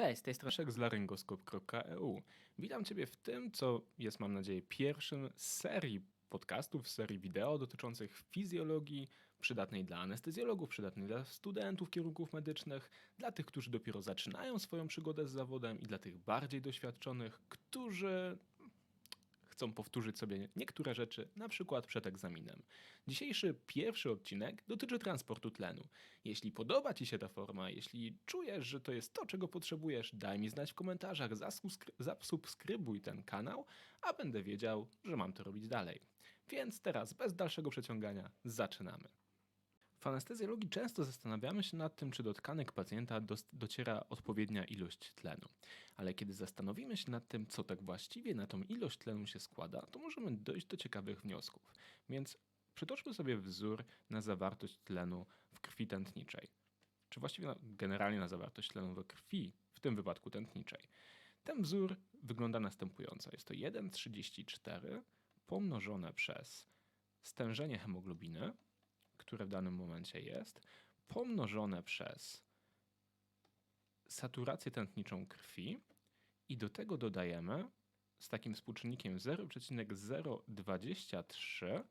Cześć, z tej strony z laryngoskop.eu. Witam Ciebie w tym, co jest, mam nadzieję, pierwszym z serii podcastów, serii wideo dotyczących fizjologii, przydatnej dla anestezjologów, przydatnej dla studentów kierunków medycznych, dla tych, którzy dopiero zaczynają swoją przygodę z zawodem i dla tych bardziej doświadczonych, którzy chcą powtórzyć sobie niektóre rzeczy, na przykład przed egzaminem. Dzisiejszy pierwszy odcinek dotyczy transportu tlenu. Jeśli podoba Ci się ta forma, jeśli czujesz, że to jest to, czego potrzebujesz, daj mi znać w komentarzach, zasubskrybuj ten kanał, a będę wiedział, że mam to robić dalej. Więc teraz, bez dalszego przeciągania, zaczynamy. W anestezjologii często zastanawiamy się nad tym, czy do tkanek pacjenta dociera odpowiednia ilość tlenu. Ale kiedy zastanowimy się nad tym, co tak właściwie na tą ilość tlenu się składa, to możemy dojść do ciekawych wniosków. Więc przytoczmy sobie wzór na zawartość tlenu w krwi tętniczej. Czy właściwie generalnie na zawartość tlenu we krwi, w tym wypadku tętniczej. Ten wzór wygląda następująco. Jest to 1,34 pomnożone przez stężenie hemoglobiny, które w danym momencie jest, pomnożone przez saturację tętniczą krwi i do tego dodajemy z takim współczynnikiem 0,023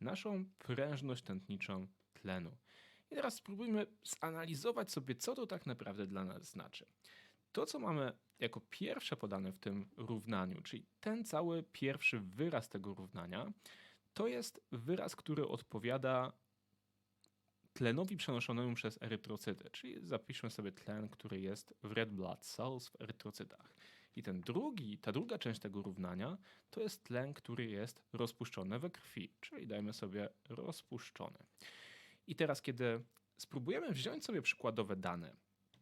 naszą prężność tętniczą tlenu. I teraz spróbujmy zanalizować sobie, co to tak naprawdę dla nas znaczy. To, co mamy jako pierwsze podane w tym równaniu, czyli ten cały pierwszy wyraz tego równania, to jest wyraz, który odpowiada tlenowi przenoszonemu przez erytrocyty, czyli zapiszmy sobie tlen, który jest w red blood cells w erytrocytach. I ten drugi, ta druga część tego równania to jest tlen, który jest rozpuszczony we krwi, czyli dajmy sobie rozpuszczony. I teraz, kiedy spróbujemy wziąć sobie przykładowe dane,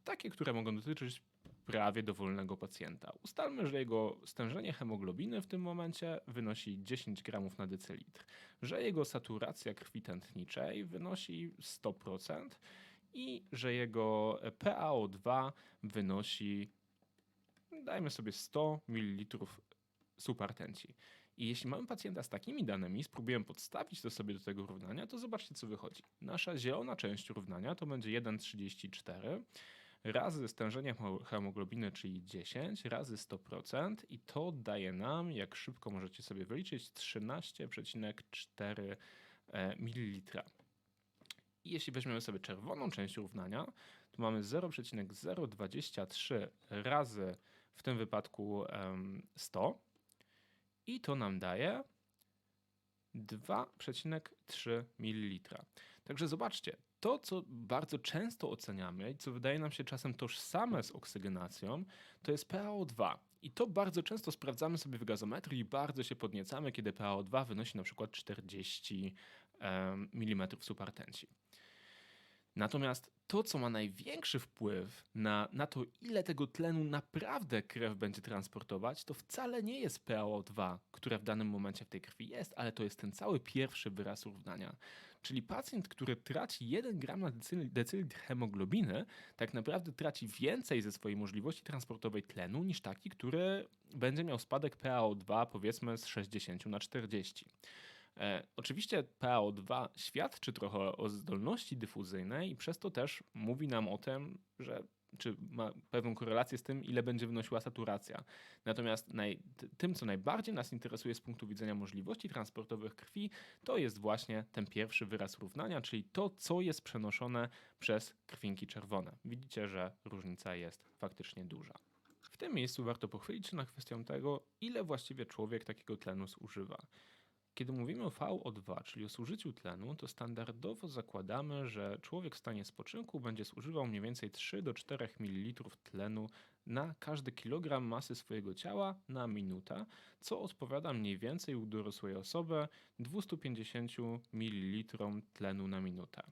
takie, które mogą dotyczyć prawie dowolnego pacjenta. Ustalmy, że jego stężenie hemoglobiny w tym momencie wynosi 10 gramów na decylitr, że jego saturacja krwi tętniczej wynosi 100% i że jego PaO2 wynosi, dajmy sobie 100 ml supertenci. I jeśli mamy pacjenta z takimi danymi, spróbujemy podstawić to sobie do tego równania, to zobaczcie, co wychodzi. Nasza zielona część równania to będzie 1,34 razy stężenie hemo- hemoglobiny, czyli 10, razy 100% i to daje nam, jak szybko możecie sobie wyliczyć, 13,4 e, ml. I jeśli weźmiemy sobie czerwoną część równania, to mamy 0,023 razy w tym wypadku em, 100 i to nam daje 2,3 ml. Także zobaczcie, to co bardzo często oceniamy i co wydaje nam się czasem tożsame z oksygenacją, to jest PaO2. I to bardzo często sprawdzamy sobie w gazometrii i bardzo się podniecamy, kiedy PaO2 wynosi na przykład 40 em, mm supertenci. Natomiast to, co ma największy wpływ na, na to, ile tego tlenu naprawdę krew będzie transportować, to wcale nie jest PaO2, które w danym momencie w tej krwi jest, ale to jest ten cały pierwszy wyraz równania. Czyli pacjent, który traci 1 gram na decyl- decylitr hemoglobiny, tak naprawdę traci więcej ze swojej możliwości transportowej tlenu niż taki, który będzie miał spadek PaO2 powiedzmy z 60 na 40. E, oczywiście PaO2 świadczy trochę o zdolności dyfuzyjnej i przez to też mówi nam o tym, że czy ma pewną korelację z tym, ile będzie wynosiła saturacja. Natomiast naj, tym, co najbardziej nas interesuje z punktu widzenia możliwości transportowych krwi, to jest właśnie ten pierwszy wyraz równania, czyli to, co jest przenoszone przez krwinki czerwone. Widzicie, że różnica jest faktycznie duża. W tym miejscu warto pochylić się nad kwestią tego, ile właściwie człowiek takiego tlenu zużywa. Kiedy mówimy o VO2, czyli o zużyciu tlenu, to standardowo zakładamy, że człowiek w stanie spoczynku będzie zużywał mniej więcej 3 do 4 ml tlenu na każdy kilogram masy swojego ciała na minutę, co odpowiada mniej więcej u dorosłej osoby 250 ml tlenu na minutę.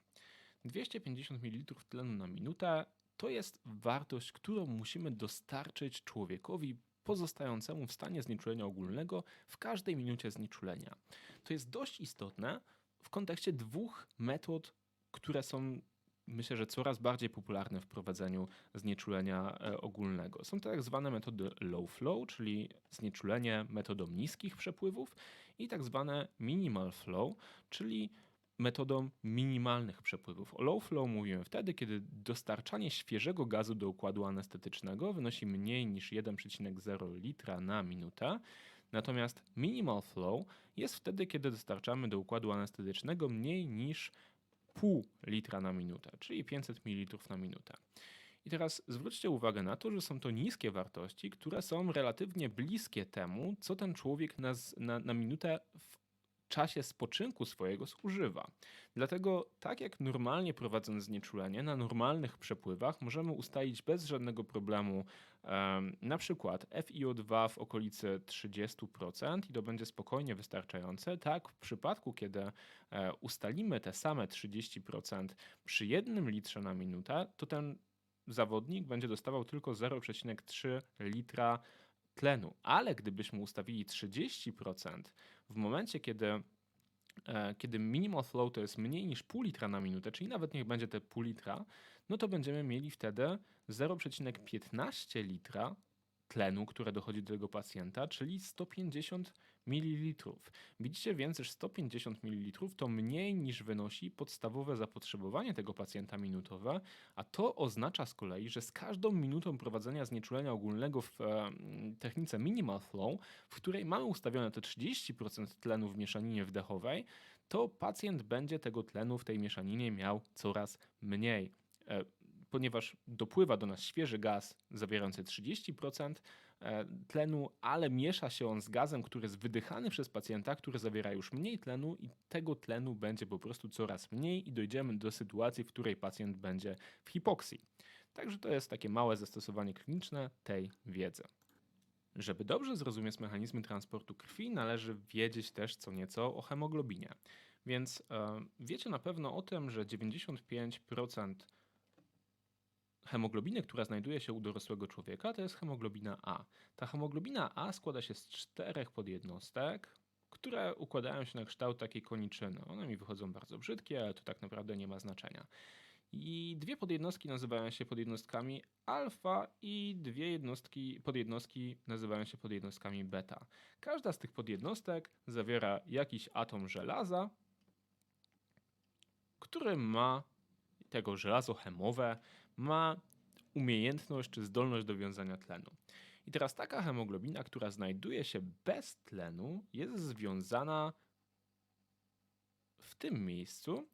250 ml tlenu na minutę to jest wartość, którą musimy dostarczyć człowiekowi pozostającemu w stanie znieczulenia ogólnego w każdej minucie znieczulenia. To jest dość istotne w kontekście dwóch metod, które są myślę, że coraz bardziej popularne w prowadzeniu znieczulenia e, ogólnego. Są to tak zwane metody low flow, czyli znieczulenie metodą niskich przepływów i tak zwane minimal flow, czyli metodą minimalnych przepływów. O low flow mówimy wtedy, kiedy dostarczanie świeżego gazu do układu anestetycznego wynosi mniej niż 1,0 litra na minutę. Natomiast minimal flow jest wtedy, kiedy dostarczamy do układu anestetycznego mniej niż pół litra na minutę, czyli 500 ml na minutę. I teraz zwróćcie uwagę na to, że są to niskie wartości, które są relatywnie bliskie temu, co ten człowiek na, na, na minutę w czasie spoczynku swojego zużywa. Dlatego, tak jak normalnie prowadząc znieczulenie, na normalnych przepływach możemy ustalić bez żadnego problemu um, na przykład FiO2 w okolicy 30% i to będzie spokojnie wystarczające. Tak, w przypadku, kiedy e, ustalimy te same 30% przy jednym litrze na minutę, to ten zawodnik będzie dostawał tylko 0,3 litra tlenu, ale gdybyśmy ustawili 30% w momencie, kiedy e, kiedy minimal flow to jest mniej niż pół litra na minutę, czyli nawet niech będzie te pół litra, no to będziemy mieli wtedy 0,15 litra tlenu, które dochodzi do tego pacjenta, czyli 150 ml. Widzicie więc, że 150 ml to mniej niż wynosi podstawowe zapotrzebowanie tego pacjenta minutowe, a to oznacza z kolei, że z każdą minutą prowadzenia znieczulenia ogólnego w e, technice minimal flow, w której mamy ustawione te 30% tlenu w mieszaninie wdechowej, to pacjent będzie tego tlenu w tej mieszaninie miał coraz mniej. E, ponieważ dopływa do nas świeży gaz zawierający 30%, E, tlenu, ale miesza się on z gazem, który jest wydychany przez pacjenta, który zawiera już mniej tlenu i tego tlenu będzie po prostu coraz mniej i dojdziemy do sytuacji, w której pacjent będzie w hipoksji. Także to jest takie małe zastosowanie kliniczne tej wiedzy. Żeby dobrze zrozumieć mechanizmy transportu krwi, należy wiedzieć też co nieco o hemoglobinie. Więc e, wiecie na pewno o tym, że 95% hemoglobiny, która znajduje się u dorosłego człowieka, to jest hemoglobina A. Ta hemoglobina A składa się z czterech podjednostek, które układają się na kształt takiej koniczyny. One mi wychodzą bardzo brzydkie, ale to tak naprawdę nie ma znaczenia. I dwie podjednostki nazywają się podjednostkami alfa i dwie jednostki, podjednostki nazywają się podjednostkami beta. Każda z tych podjednostek zawiera jakiś atom żelaza, który ma tego żelazo chemowe, ma umiejętność czy zdolność do wiązania tlenu. I teraz taka hemoglobina, która znajduje się bez tlenu, jest związana w tym miejscu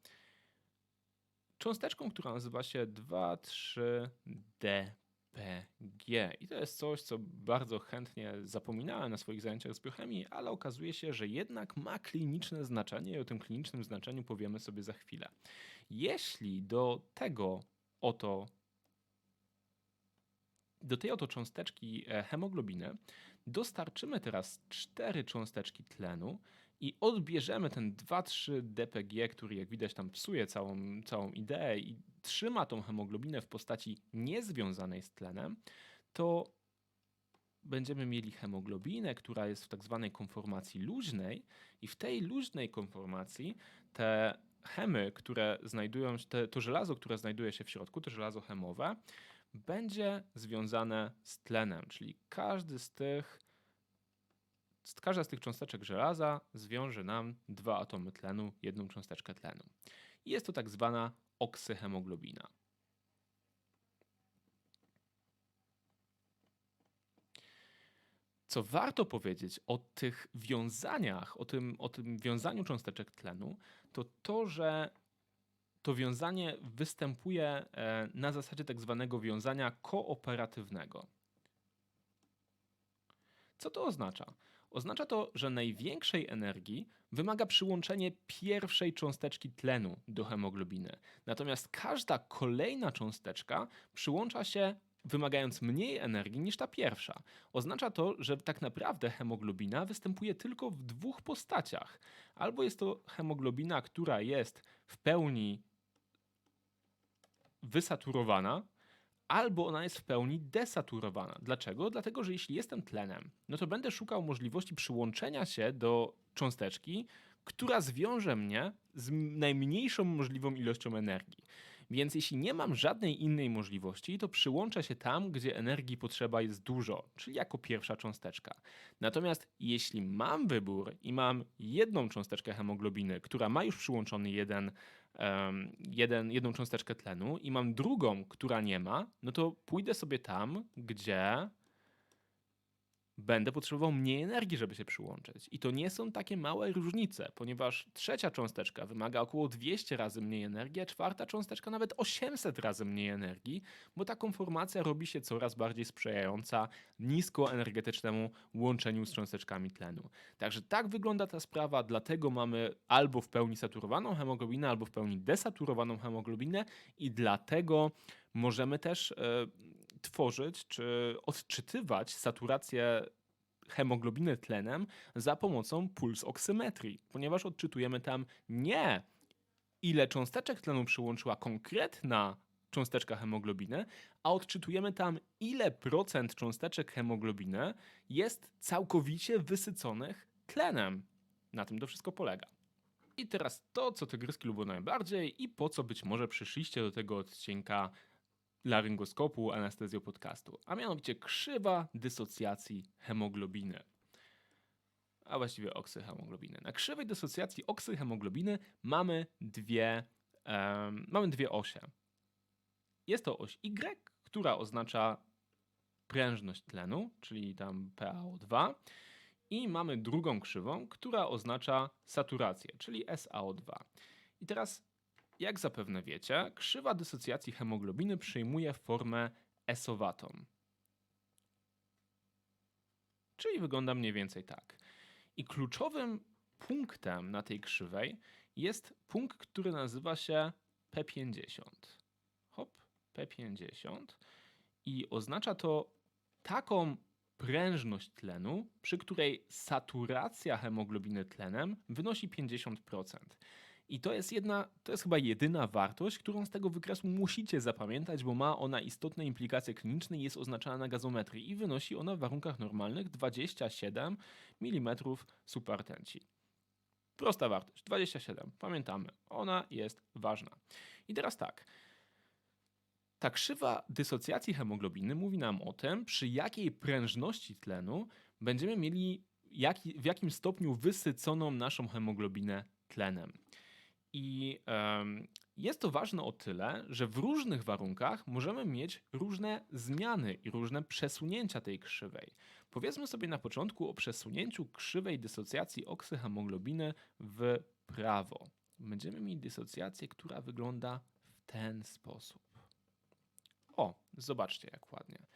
cząsteczką, która nazywa się 2,3-DPG. I to jest coś, co bardzo chętnie zapominałem na swoich zajęciach z biochemii, ale okazuje się, że jednak ma kliniczne znaczenie i o tym klinicznym znaczeniu powiemy sobie za chwilę. Jeśli do tego oto do tej oto cząsteczki e, hemoglobiny dostarczymy teraz cztery cząsteczki tlenu i odbierzemy ten 2,3 DPG, który jak widać tam psuje całą, całą ideę i trzyma tą hemoglobinę w postaci niezwiązanej z tlenem, to będziemy mieli hemoglobinę, która jest w tak zwanej konformacji luźnej i w tej luźnej konformacji te chemy, które znajdują te, to żelazo, które znajduje się w środku, to żelazo chemowe, będzie związane z tlenem, czyli każdy z tych, każda z tych cząsteczek żelaza zwiąże nam dwa atomy tlenu, jedną cząsteczkę tlenu. Jest to tak zwana oksyhemoglobina. Co warto powiedzieć o tych wiązaniach, o tym, o tym wiązaniu cząsteczek tlenu, to to, że to wiązanie występuje e, na zasadzie tak zwanego wiązania kooperatywnego. Co to oznacza? Oznacza to, że największej energii wymaga przyłączenie pierwszej cząsteczki tlenu do hemoglobiny. Natomiast każda kolejna cząsteczka przyłącza się wymagając mniej energii niż ta pierwsza. Oznacza to, że tak naprawdę hemoglobina występuje tylko w dwóch postaciach. Albo jest to hemoglobina, która jest w pełni wysaturowana, albo ona jest w pełni desaturowana. Dlaczego? Dlatego, że jeśli jestem tlenem, no to będę szukał możliwości przyłączenia się do cząsteczki, która zwiąże mnie z najmniejszą możliwą ilością energii. Więc jeśli nie mam żadnej innej możliwości, to przyłączę się tam, gdzie energii potrzeba jest dużo, czyli jako pierwsza cząsteczka. Natomiast jeśli mam wybór i mam jedną cząsteczkę hemoglobiny, która ma już przyłączony jeden, um, jeden, jedną cząsteczkę tlenu i mam drugą, która nie ma, no to pójdę sobie tam, gdzie będę potrzebował mniej energii, żeby się przyłączyć. I to nie są takie małe różnice, ponieważ trzecia cząsteczka wymaga około 200 razy mniej energii, a czwarta cząsteczka nawet 800 razy mniej energii, bo ta konformacja robi się coraz bardziej sprzyjająca niskoenergetycznemu łączeniu z cząsteczkami tlenu. Także tak wygląda ta sprawa, dlatego mamy albo w pełni saturowaną hemoglobinę, albo w pełni desaturowaną hemoglobinę i dlatego możemy też e, tworzyć czy odczytywać saturację hemoglobiny tlenem za pomocą pulsoksymetrii, ponieważ odczytujemy tam nie ile cząsteczek tlenu przyłączyła konkretna cząsteczka hemoglobiny, a odczytujemy tam ile procent cząsteczek hemoglobiny jest całkowicie wysyconych tlenem. Na tym to wszystko polega. I teraz to, co tygryski lubią najbardziej i po co być może przyszliście do tego odcinka laryngoskopu anestezjopodcastu, a mianowicie krzywa dysocjacji hemoglobiny. A właściwie oksyhemoglobiny. Na krzywej dysocjacji oksyhemoglobiny mamy dwie, um, mamy dwie osie. Jest to oś Y, która oznacza prężność tlenu, czyli tam PaO2 i mamy drugą krzywą, która oznacza saturację, czyli SaO2. I teraz jak zapewne wiecie, krzywa dysocjacji hemoglobiny przyjmuje formę esowatą. Czyli wygląda mniej więcej tak. I kluczowym punktem na tej krzywej jest punkt, który nazywa się P50. Hop, P50. I oznacza to taką prężność tlenu, przy której saturacja hemoglobiny tlenem wynosi 50%. I to jest jedna, to jest chyba jedyna wartość, którą z tego wykresu musicie zapamiętać, bo ma ona istotne implikacje kliniczne i jest oznaczana na gazometrii i wynosi ona w warunkach normalnych 27 mm supertenci. Prosta wartość, 27. Pamiętamy, ona jest ważna. I teraz tak. Ta krzywa dysocjacji hemoglobiny mówi nam o tym, przy jakiej prężności tlenu będziemy mieli w jakim stopniu wysyconą naszą hemoglobinę tlenem. I jest to ważne o tyle, że w różnych warunkach możemy mieć różne zmiany i różne przesunięcia tej krzywej. Powiedzmy sobie na początku o przesunięciu krzywej dysocjacji oksyhemoglobiny w prawo. Będziemy mieli dysocjację, która wygląda w ten sposób. O, zobaczcie jak ładnie.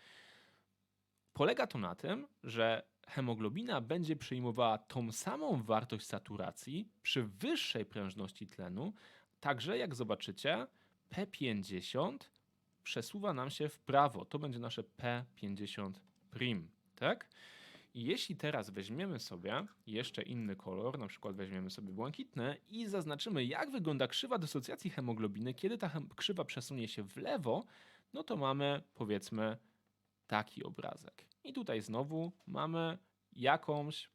Polega to na tym, że hemoglobina będzie przyjmowała tą samą wartość saturacji przy wyższej prężności tlenu, także jak zobaczycie, P50 przesuwa nam się w prawo. To będzie nasze P50 prim, tak? I jeśli teraz weźmiemy sobie jeszcze inny kolor, na przykład weźmiemy sobie błękitny i zaznaczymy, jak wygląda krzywa dysocjacji hemoglobiny, kiedy ta krzywa przesunie się w lewo, no to mamy powiedzmy taki obrazek. I tutaj znowu mamy jakąś,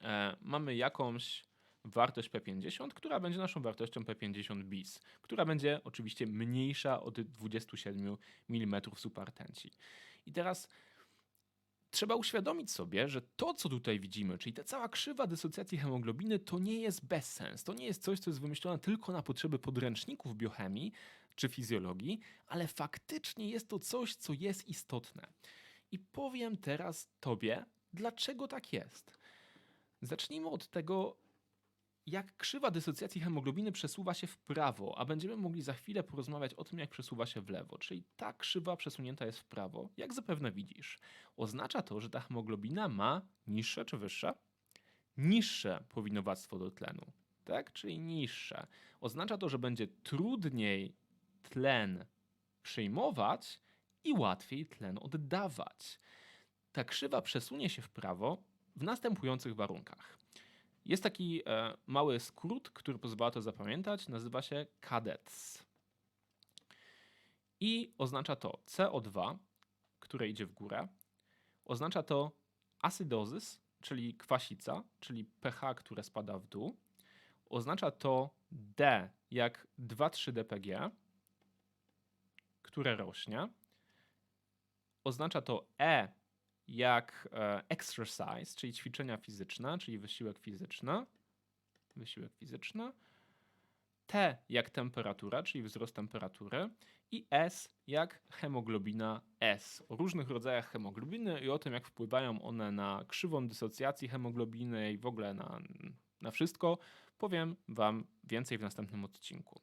e, mamy jakąś wartość P50, która będzie naszą wartością P50 bis, która będzie oczywiście mniejsza od 27 mm supertenci. I teraz trzeba uświadomić sobie, że to, co tutaj widzimy, czyli ta cała krzywa dysocjacji hemoglobiny, to nie jest bezsens. To nie jest coś, co jest wymyślone tylko na potrzeby podręczników biochemii czy fizjologii, ale faktycznie jest to coś, co jest istotne. I powiem teraz Tobie, dlaczego tak jest. Zacznijmy od tego, jak krzywa dysocjacji hemoglobiny przesuwa się w prawo, a będziemy mogli za chwilę porozmawiać o tym, jak przesuwa się w lewo. Czyli ta krzywa przesunięta jest w prawo, jak zapewne widzisz. Oznacza to, że ta hemoglobina ma niższe czy wyższe? Niższe powinowactwo do tlenu, tak? Czyli niższe. Oznacza to, że będzie trudniej tlen przyjmować i łatwiej tlen oddawać. Ta krzywa przesunie się w prawo w następujących warunkach. Jest taki e, mały skrót, który pozwala to zapamiętać, nazywa się CADETS. I oznacza to CO2, które idzie w górę. Oznacza to acydozys, czyli kwasica, czyli pH, które spada w dół. Oznacza to D jak 2,3 DPG, które rośnie. Oznacza to E jak e, exercise, czyli ćwiczenia fizyczne, czyli wysiłek fizyczny. Wysiłek fizyczny. T jak temperatura, czyli wzrost temperatury. I S jak hemoglobina S. O różnych rodzajach hemoglobiny i o tym, jak wpływają one na krzywą dysocjacji hemoglobiny i w ogóle na, na wszystko, powiem Wam więcej w następnym odcinku.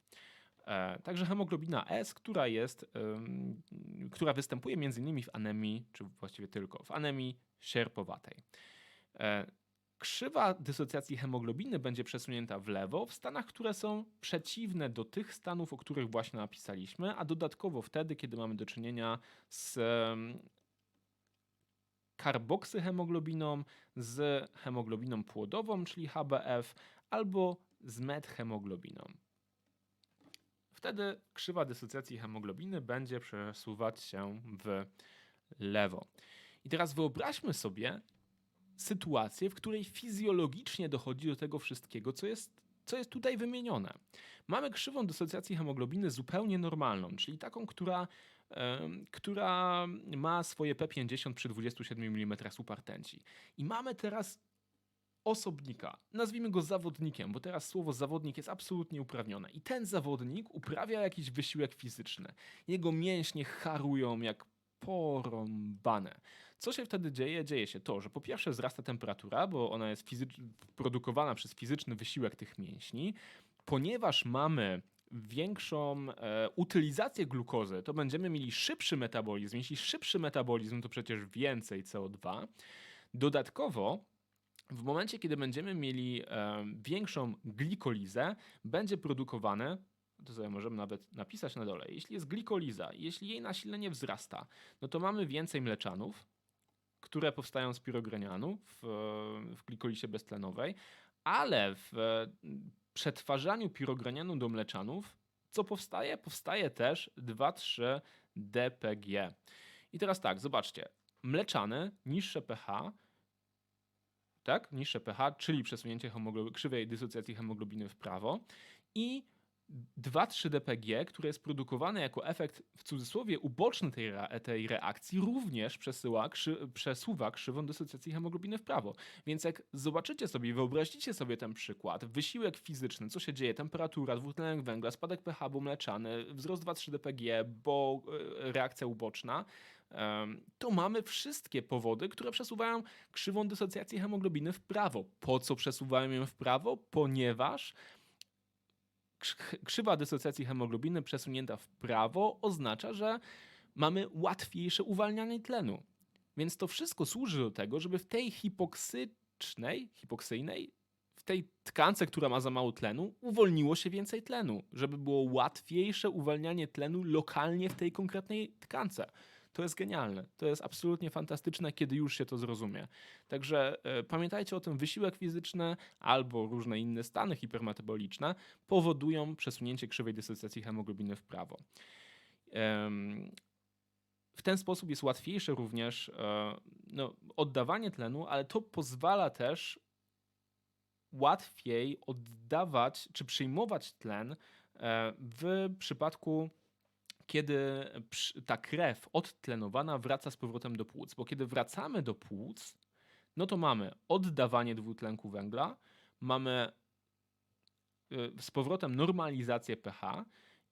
E, także hemoglobina S, która jest, która występuje innymi w anemii, czy właściwie tylko w anemii sierpowatej. E, krzywa dysocjacji hemoglobiny będzie przesunięta w lewo w stanach, które są przeciwne do tych stanów, o których właśnie napisaliśmy, a dodatkowo wtedy, kiedy mamy do czynienia z karboksyhemoglobiną, z hemoglobiną płodową, czyli HbF, albo z methemoglobiną. Wtedy krzywa dysocjacji hemoglobiny będzie przesuwać się w lewo. I teraz wyobraźmy sobie sytuację, w której fizjologicznie dochodzi do tego wszystkiego, co jest, co jest tutaj wymienione. Mamy krzywą dysocjacji hemoglobiny zupełnie normalną, czyli taką, która, która ma swoje P50 przy 27 mm upartęci. I mamy teraz osobnika. Nazwijmy go zawodnikiem, bo teraz słowo zawodnik jest absolutnie uprawnione. I ten zawodnik uprawia jakiś wysiłek fizyczny. Jego mięśnie harują jak porąbane. Co się wtedy dzieje? Dzieje się to, że po pierwsze wzrasta temperatura, bo ona jest produkowana przez fizyczny wysiłek tych mięśni. Ponieważ mamy większą e, utylizację glukozy, to będziemy mieli szybszy metabolizm. Jeśli szybszy metabolizm, to przecież więcej CO2. Dodatkowo w momencie, kiedy będziemy mieli e, większą glikolizę, będzie produkowane, to sobie możemy nawet napisać na dole, jeśli jest glikoliza, jeśli jej nasilenie wzrasta, no to mamy więcej mleczanów, które powstają z pirogrenianu w, w glikolizie beztlenowej, ale w przetwarzaniu pirogrenianu do mleczanów, co powstaje? Powstaje też 2,3 DPG. I teraz tak, zobaczcie. Mleczany, niższe pH, tak? Niższe pH, czyli przesunięcie krzywej dysocjacji hemoglobiny w prawo i 2,3-DPG, które jest produkowane jako efekt w cudzysłowie uboczny tej, re tej reakcji, również przesyła, krzy przesuwa krzywą dysocjacji hemoglobiny w prawo. Więc jak zobaczycie sobie, wyobraźcie sobie ten przykład, wysiłek fizyczny, co się dzieje, temperatura, dwutlenek węgla, spadek pH, bo mleczany, wzrost 2,3-DPG, bo e, reakcja uboczna, to mamy wszystkie powody, które przesuwają krzywą dysocjacji hemoglobiny w prawo. Po co przesuwają ją w prawo? Ponieważ krzywa dysocjacji hemoglobiny przesunięta w prawo oznacza, że mamy łatwiejsze uwalnianie tlenu. Więc to wszystko służy do tego, żeby w tej hipoksycznej, hipoksyjnej, w tej tkance, która ma za mało tlenu, uwolniło się więcej tlenu, żeby było łatwiejsze uwalnianie tlenu lokalnie w tej konkretnej tkance. To jest genialne. To jest absolutnie fantastyczne, kiedy już się to zrozumie. Także e, pamiętajcie o tym, wysiłek fizyczny albo różne inne stany hipermetaboliczne powodują przesunięcie krzywej dysocjacji hemoglobiny w prawo. w ten sposób jest łatwiejsze również e, no, oddawanie tlenu, ale to pozwala też łatwiej oddawać czy przyjmować tlen e, w przypadku kiedy ta krew odtlenowana wraca z powrotem do płuc. Bo kiedy wracamy do płuc, no to mamy oddawanie dwutlenku węgla, mamy y, z powrotem normalizację pH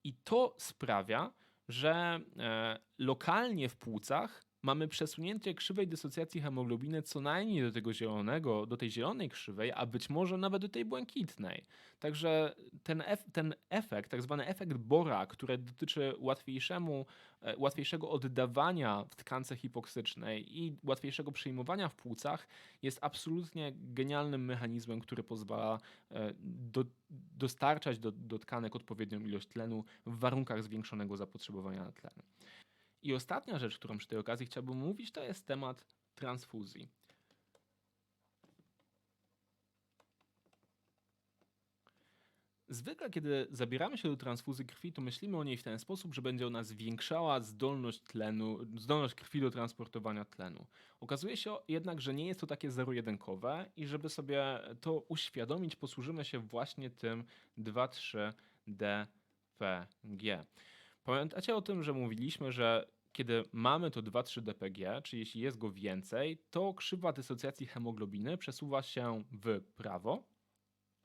i to sprawia, że e, lokalnie w płucach mamy przesunięcie krzywej dysocjacji hemoglobiny co najmniej do tego zielonego, do tej zielonej krzywej, a być może nawet do tej błękitnej. Także ten, ef ten efekt, tak zwany efekt Bora, który dotyczy łatwiejszemu, e, łatwiejszego oddawania w tkance hipoksycznej i łatwiejszego przyjmowania w płucach, jest absolutnie genialnym mechanizmem, który pozwala e, do, dostarczać do, do tkanek odpowiednią ilość tlenu w warunkach zwiększonego zapotrzebowania na tlen. I ostatnia rzecz, którą przy tej okazji chciałbym mówić, to jest temat transfuzji. Zwykle, kiedy zabieramy się do transfuzji krwi, to myślimy o niej w ten sposób, że będzie ona zwiększała zdolność tlenu, zdolność krwi do transportowania tlenu. Okazuje się jednak, że nie jest to takie zero-jedynkowe i żeby sobie to uświadomić, posłużymy się właśnie tym 2,3-DPG. Pamiętacie o tym, że mówiliśmy, że kiedy mamy to 2,3 DPG, czyli jeśli jest go więcej, to krzywa dysocjacji hemoglobiny przesuwa się w prawo,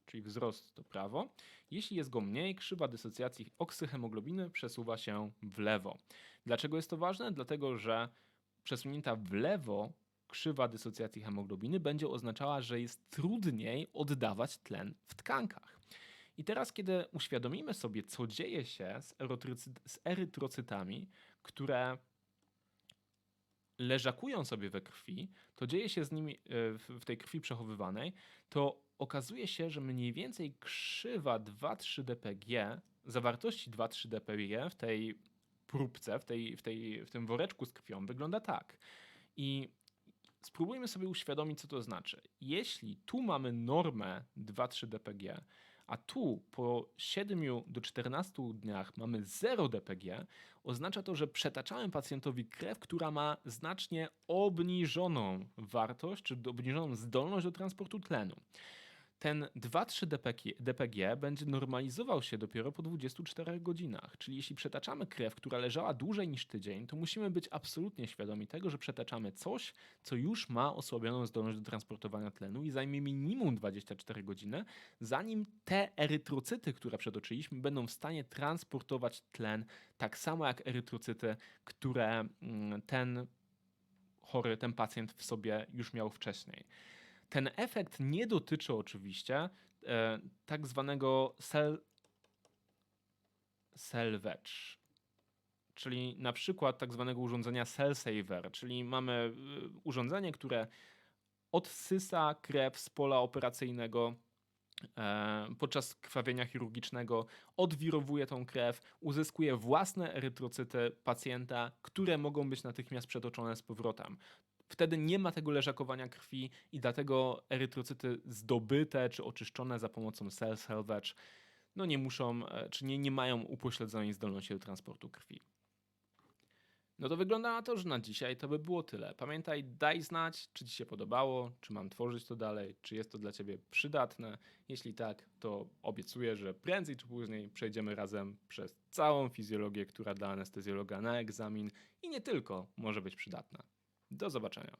czyli wzrost to prawo. Jeśli jest go mniej, krzywa dysocjacji oksyhemoglobiny przesuwa się w lewo. Dlaczego jest to ważne? Dlatego, że przesunięta w lewo krzywa dysocjacji hemoglobiny będzie oznaczała, że jest trudniej oddawać tlen w tkankach. I teraz, kiedy uświadomimy sobie, co dzieje się z, z erytrocytami, które leżakują sobie we krwi, to dzieje się z nimi e, w tej krwi przechowywanej, to okazuje się, że mniej więcej krzywa 2,3 DPG, zawartości 2,3 DPG w tej próbce, w, tej, w, tej, w tym woreczku z krwią wygląda tak. I spróbujmy sobie uświadomić, co to znaczy. Jeśli tu mamy normę 2,3 DPG, a tu po 7 do 14 dniach mamy 0 DPG, oznacza to, że przetaczamy pacjentowi krew, która ma znacznie obniżoną wartość, czy obniżoną zdolność do transportu tlenu. Ten 2-3 DPG, DPG będzie normalizował się dopiero po 24 godzinach. Czyli jeśli przetaczamy krew, która leżała dłużej niż tydzień, to musimy być absolutnie świadomi tego, że przetaczamy coś, co już ma osłabioną zdolność do transportowania tlenu i zajmie minimum 24 godziny, zanim te erytrocyty, które przetoczyliśmy, będą w stanie transportować tlen tak samo jak erytrocyty, które mm, ten chory, ten pacjent w sobie już miał wcześniej. Ten efekt nie dotyczy oczywiście e, tak zwanego cell salvage, czyli na przykład tak zwanego urządzenia cell saver, czyli mamy y, urządzenie, które odsysa krew z pola operacyjnego e, podczas krwawienia chirurgicznego, odwirowuje tą krew, uzyskuje własne erytrocyty pacjenta, które mogą być natychmiast przetoczone z powrotem. Wtedy nie ma tego leżakowania krwi i dlatego erytrocyty zdobyte czy oczyszczone za pomocą cell salvage no nie muszą, e, czy nie, nie mają upośledzonej zdolności do transportu krwi. No to wygląda na to, że na dzisiaj to by było tyle. Pamiętaj, daj znać, czy Ci się podobało, czy mam tworzyć to dalej, czy jest to dla Ciebie przydatne. Jeśli tak, to obiecuję, że prędzej czy później przejdziemy razem przez całą fizjologię, która dla anestezjologa na egzamin i nie tylko może być przydatna. Do zobaczenia.